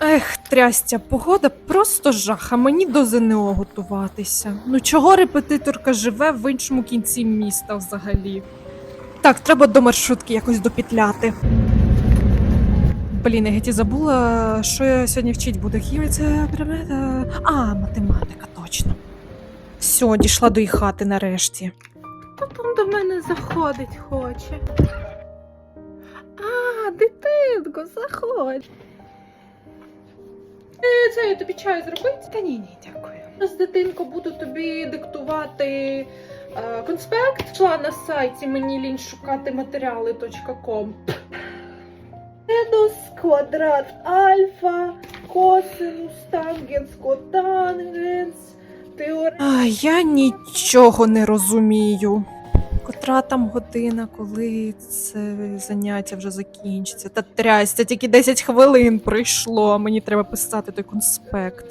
Ех, трястя, погода просто жах, а мені до ЗНО готуватися. Ну чого репетиторка живе в іншому кінці міста взагалі? Так, треба до маршрутки якось допітляти. Блін, я геть забула, що я сьогодні вчить буду. Хімія це предмет. е, А, математика, точно. Все, дійшла до її хати нарешті. Хто там до мене заходить хоче? А, дитинко, заходь. Це я тобі чай зробити? Та ні, ні, дякую. Зараз, дитинко, буду тобі диктувати е, конспект. Пішла на сайті мені лінь шукати матеріали.ком. Синус, квадрат альфа, косинус, тангенс, котангенс, теорема. А, я нічого не розумію. Котра там година, коли це заняття вже закінчиться? Та трясся, тільки 10 хвилин пройшло, мені треба писати той конспект.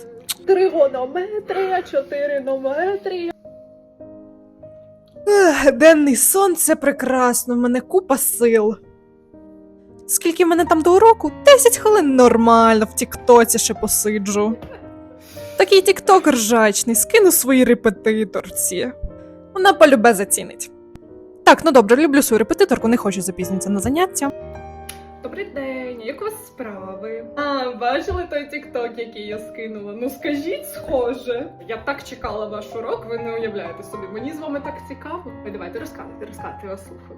Тригонометрія, чотиринометрія. Ех, денний сон це прекрасно, в мене купа сил. Скільки в мене там до уроку? 10 хвилин нормально, в Тіктоці ще посиджу. Такий тікток ржачний, скину своїй репетиторці. Вона полюбе зацінить. Так, ну добре, люблю свою репетиторку, не хочу запізнитися на заняття. Добрий день, як у вас справи? А, бачили той тікток, який я скинула? Ну скажіть, схоже. Я так чекала ваш урок, ви не уявляєте собі. Мені з вами так цікаво. Ви давайте розказуйте, розказуйте, я вас слухаю.